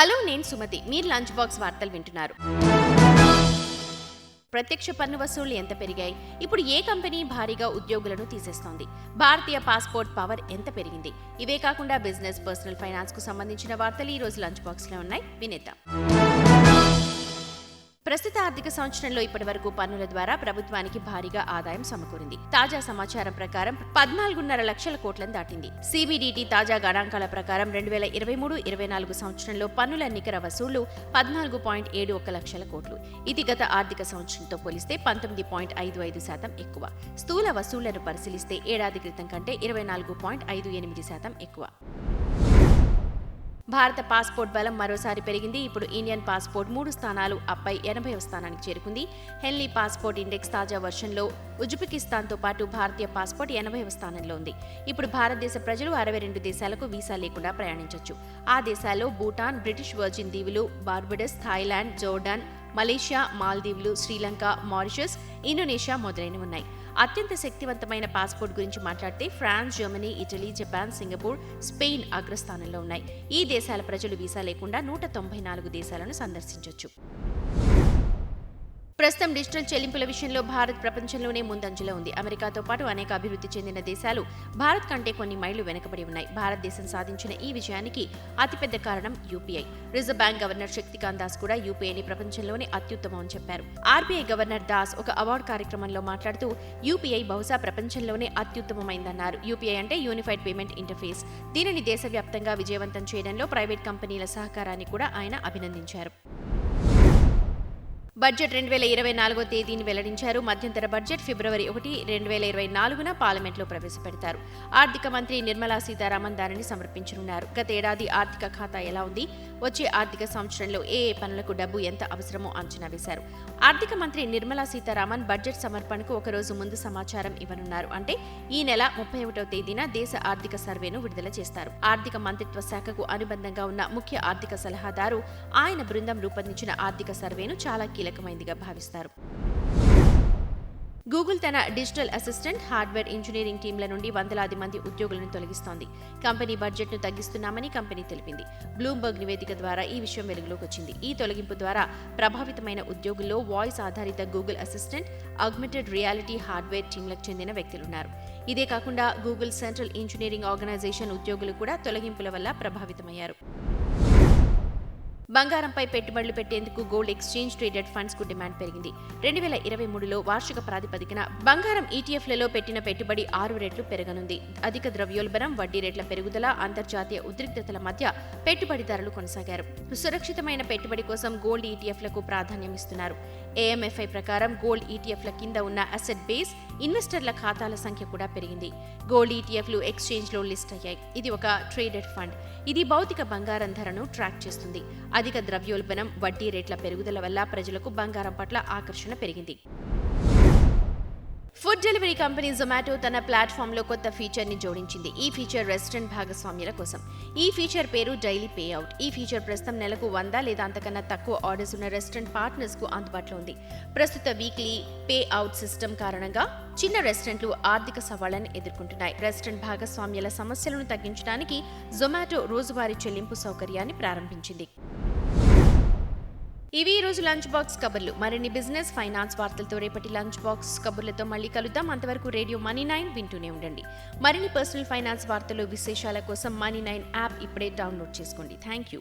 Hello నేను సుమతి. మీరు lunch box వార్తలు వింటున్నారు. ప్రత్యక్ష పన్ను వసూళ్ళు ఎంత పెరిగాయి? ఇప్పుడు ఏ కంపెనీ భారీగా ఉద్యోగులను తీసేస్తోంది? భారతీయ పాస్పోర్ట్ పవర్ ఎంత పెరిగింది? ఇవే కాకుండా బిజినెస్ పర్సనల్ ఫైనాన్స్కు సంబంధించిన వార్తలు ఈ రోజు లంచ్ బాక్స్లో ఉన్నాయి. వినేద్దాం. ప్రస్తుత ఆర్థిక సంవత్సరంలో ఇప్పటి వరకు పన్నుల ద్వారా ప్రభుత్వానికి భారీగా ఆదాయం సమకూరింది. తాజా సమాచారం ప్రకారం పద్నాలుగున్నర లక్షల కోట్లను దాటింది. సిబిడిటి తాజా గణాంకాల ప్రకారం రెండు వేల ఇరవై మూడు ఇరవై నాలుగు సంవత్సరంలో పన్నుల నికర వసూళ్ళు పద్నాలుగు పాయింట్ ఏడు ఒక లక్షల కోట్లు. ఇది గత ఆర్థిక సంవత్సరంతో పోలిస్తే పంతొమ్మిది పాయింట్ ఐదు ఐదు శాతం ఎక్కువ. స్థూల వసూళ్ళను పరిశీలిస్తే ఏడాది క్రితం కంటే ఇరవై నాలుగు పాయింట్ ఐదు ఎనిమిది శాతం ఎక్కువ. భారత పాస్పోర్ట్ బలం మరోసారి పెరిగింది. ఇప్పుడు ఇండియన్ పాస్పోర్ట్ మూడు స్థానాలు అప్పై ఎనభైవ స్థానానికి చేరుకుంది. హెన్లీ పాస్పోర్ట్ ఇండెక్స్ తాజా వర్షన్లో ఉజ్బెకిస్తాన్తో పాటు భారతీయ పాస్పోర్ట్ ఎనభైవ స్థానంలో ఉంది. ఇప్పుడు భారతదేశ ప్రజలు అరవై రెండు దేశాలకు వీసా లేకుండా ప్రయాణించవచ్చు ఆ దేశాల్లో భూటాన్ బ్రిటిష్ వర్జిన్ దీవులు బార్బడస్ థాయిలాండ్ జోర్డాన్ మలేషియా మాల్దీవులు శ్రీలంక మారిషస్ ఇండోనేషియా మొదలైనవి ఉన్నాయి. అత్యంత శక్తివంతమైన పాస్పోర్ట్ గురించి మాట్లాడితే France Germany Italy Japan Singapore Spain అగ్రస్థానంలో ఉన్నాయి. ఈ దేశాల ప్రజలు వీసా లేకుండా నూట తొంభై నాలుగు దేశాలను సందర్శించవచ్చు ప్రస్తుతం డిజిటల్ చెల్లింపుల విషయంలో భారత్ ప్రపంచంలోనే ముందంజలో ఉంది. అమెరికాతో పాటు అనేక అభివృద్ధి చెందిన దేశాలు భారత్ కంటే కొన్ని మైళ్ళు వెనుకబడి ఉన్నాయి. భారతదేశం సాధించిన ఈ విజయానికి అతిపెద్ద కారణం UPI. Reserve bank governor Shaktikant Das కూడా యూపీఐని ప్రపంచంలోనే అత్యుత్తమం అని చెప్పారు. ఆర్బీఐ గవర్నర్ దాస్ ఒక అవార్డు కార్యక్రమంలో మాట్లాడుతూ యూపీఐ బహుశా ప్రపంచంలోనే అత్యుత్తమమైందన్నారు. యూపీఐ అంటే యూనిఫైడ్ పేమెంట్ ఇంటర్ఫేస్. దీనిని దేశవ్యాప్తంగా విజయవంతం చేయడంలో ప్రైవేట్ కంపెనీల సహకారాన్ని కూడా ఆయన అభినందించారు. బడ్జెట్ రెండు వేల ఇరవై నాలుగో తేదీని వెల్లడించారు. మధ్యంతర బడ్జెట్ ఫిబ్రవరి ఒకటి రెండు వేల ఇరవై నాలుగున పార్లమెంట్లో ప్రవేశపెడతారు. ఆర్థిక మంత్రి నిర్మలా సీతారామన్ దానిని సమర్పించనున్నారు. గత ఏడాది ఆర్థిక ఖాతా ఎలా ఉంది? వచ్చే ఆర్థిక సంవత్సరంలో ఏ ఏ పనులకు డబ్బు ఎంత అవసరమో అంచనా వేశారు. ఆర్థిక మంత్రి నిర్మలా సీతారామన్ బడ్జెట్ సమర్పణకు ఒక రోజు ముందు సమాచారం ఇవ్వనున్నారు. అంటే ఈ నెల ముప్పై ఒకటవ తేదీన దేశ ఆర్థిక సర్వేను విడుదల చేస్తారు. ఆర్థిక మంత్రిత్వ శాఖకు అనుబంధంగా ఉన్న ముఖ్య ఆర్థిక సలహాదారు ఆయన బృందం రూపొందించిన ఆర్థిక సర్వేను చాలా కీలకమైందిగా భావిస్తారు. గూగుల్ తన డిజిటల్ అసిస్టెంట్ హార్డ్వేర్ ఇంజనీరింగ్ టీంల నుండి వందలాది మంది ఉద్యోగులను తొలగిస్తోంది. కంపెనీ బడ్జెట్ను తగ్గిస్తున్నామని కంపెనీ తెలిపింది. బ్లూంబర్గ్ నివేదిక ద్వారా ఈ విషయం వెలుగులోకి వచ్చింది ఈ తొలగింపు ద్వారా ప్రభావితమైన ఉద్యోగుల్లో వాయిస్ ఆధారిత Google assistant augmented reality hardware టీంలకు చెందిన వ్యక్తులున్నారు. ఇదే కాకుండా గూగుల్ సెంట్రల్ ఇంజనీరింగ్ ఆర్గనైజేషన్ ఉద్యోగులు కూడా తొలగింపుల వల్ల ప్రభావితమయ్యారు. బంగారంపై పెట్టుబడులు పెట్టేందుకు గోల్డ్ ఎక్స్చేంజ్ ట్రేడెడ్ ఫండ్స్కు డిమాండ్ పెరిగింది. రెండు వేల ఇరవై మూడులో వార్షిక ప్రాతిపదికన బంగారం ఈటీఎఫ్లలో పెట్టిన పెట్టుబడి ఆరు రెట్లు పెరగనుంది. అధిక ద్రవ్యోల్బణం వడ్డీ రేట్ల పెరుగుదల అంతర్జాతీయ ఉద్రిక్తతల మధ్య పెట్టుబడిదారులు కొనసాగారు. సురక్షితమైన పెట్టుబడి కోసం గోల్డ్ ఈటీఎఫ్లకు ప్రాధాన్యం ఇస్తున్నారు. ఏఎంఎఫ్ఐ ప్రకారం గోల్డ్ ఈటీఎఫ్ల కింద ఉన్న అసెట్ బేస్ ఇన్వెస్టర్ల ఖాతాల సంఖ్య కూడా పెరిగింది. గోల్డ్ ఈటీఎఫ్లు ఎక్స్చేంజ్లో లిస్ట్ అయ్యాయి. ఇది ఒక ట్రేడెడ్ ఫండ్ ఇది భౌతిక బంగారం ధరను ట్రాక్ చేస్తుంది. అధిక ద్రవ్యోల్బణం వడ్డీ రేట్ల పెరుగుదల వల్ల ప్రజలకు బంగారం పట్ల ఆకర్షణ పెరిగింది. ఫుడ్ డెలివరీ కంపెనీ జొమాటో తన ప్లాట్ఫామ్లో కొత్త ఫీచర్ని జోడించింది. ఈ ఫీచర్ రెస్టారెంట్ భాగస్వామ్యుల కోసం. ఈ ఫీచర్ పేరు డైలీ పే అవుట్ ఈ ఫీచర్ ప్రస్తుతం నెలకు వంద లేదా అంతకన్నా తక్కువ ఆర్డర్స్ ఉన్న రెస్టారెంట్ పార్ట్నర్స్కు అందుబాటులో ఉంది. ప్రస్తుత వీక్లీ పే అవుట్ సిస్టమ్ కారణంగా చిన్న రెస్టారెంట్లు ఆర్థిక సవాళ్ళను ఎదుర్కొంటున్నాయి. రెస్టారెంట్ భాగస్వామ్యాల సమస్యలను తగ్గించడానికి జొమాటో రోజువారీ చెల్లింపు సౌకర్యాన్ని ప్రారంభించింది. ఇవి ఈ రోజు లంచ్ బాక్స్ కబుర్లు. మరిన్ని బిజినెస్ ఫైనాన్స్ వార్తలతో రేపటి లంచ్ బాక్స్ కబుర్లతో మళ్ళీ కలుద్దాం. అంతవరకు రేడియో మనీ నైన్ వింటూనే ఉండండి. మరిన్ని పర్సనల్ ఫైనాన్స్ వార్తలు విశేషాల కోసం మనీ నైన్ యాప్ ఇప్పుడే డౌన్లోడ్ చేసుకోండి. Thank you.